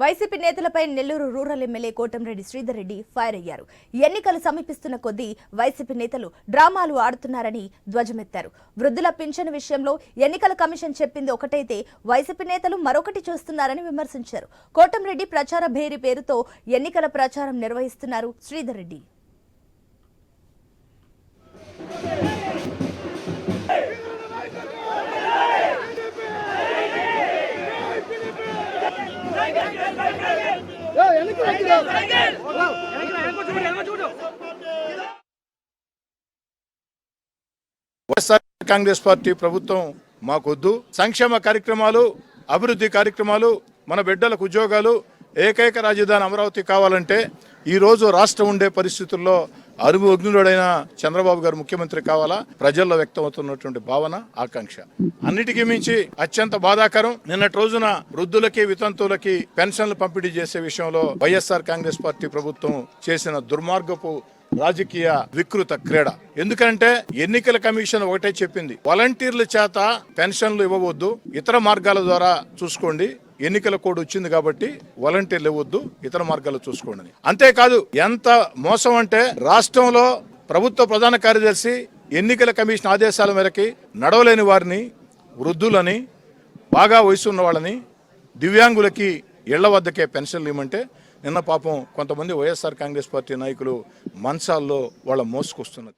YCP నేతలపై Nellore rural MLA Kotamreddy Sridhar Reddy fire అయ్యారు ఎన్నికలు సమీపిస్తున్న కొద్దీ వైసీపీ నేతలు డ్రామాలు ఆడుతున్నారని ధ్వజమెత్తారు. వృద్ధుల పింఛను విషయంలో ఎన్నికల కమిషన్ చెప్పింది ఒకటైతే వైసీపీ నేతలు మరొకటి చూస్తున్నారని విమర్శించారు. కోటంరెడ్డి ప్రచార భేరి పేరుతో ఎన్నికల ప్రచారం నిర్వహిస్తున్నారు శ్రీధర్ రెడ్డి వైఎస్ఆర్ కాంగ్రెస్ పార్టీ ప్రభుత్వం మాకొద్దు. సంక్షేమ కార్యక్రమాలు అభివృద్ధి కార్యక్రమాలు మన బిడ్డలకు ఉద్యోగాలు ఏకైక రాజధాని అమరావతి కావాలంటే ఈ రోజు రాష్ట్రం ఉండే పరిస్థితుల్లో అరుగు అగ్నుడైన చంద్రబాబు గారు ముఖ్యమంత్రి కావాలా? ప్రజల్లో వ్యక్తమవుతున్నటువంటి భావన ఆకాంక్ష. అన్నిటికీ మించి అత్యంత బాధాకరం. నిన్నటి రోజున వృద్ధులకి వితంతువులకి పెన్షన్లు పంపిణీ చేసే విషయంలో వైఎస్ఆర్ కాంగ్రెస్ పార్టీ ప్రభుత్వం చేసిన దుర్మార్గపు రాజకీయ వికృత క్రీడ. ఎందుకంటే ఎన్నికల కమిషన్ ఒకటే చెప్పింది. వాలంటీర్ల చేత పెన్షన్లు ఇవ్వవద్దు. ఇతర మార్గాల ద్వారా చూసుకోండి. ఎన్నికల కోడ్ వచ్చింది కాబట్టి వాలంటీర్లు ఇవ్వద్దు ఇతర మార్గాలు చూసుకోండి. అంతేకాదు ఎంత మోసం అంటే రాష్ట్రంలో ప్రభుత్వ ప్రధాన కార్యదర్శి ఎన్నికల కమిషన్ ఆదేశాల మేరకి నడవలేని వారిని వృద్ధులని బాగా వయసు ఉన్న వాళ్ళని దివ్యాంగులకి ఇళ్ళ వద్దకే పెన్షన్లు ఇవ్వమంటే నిన్న పాపం కొంతమంది వైఎస్ఆర్ కాంగ్రెస్ పార్టీ నాయకులు మంచాల్లో వాళ్ళ మోసుకొస్తున్న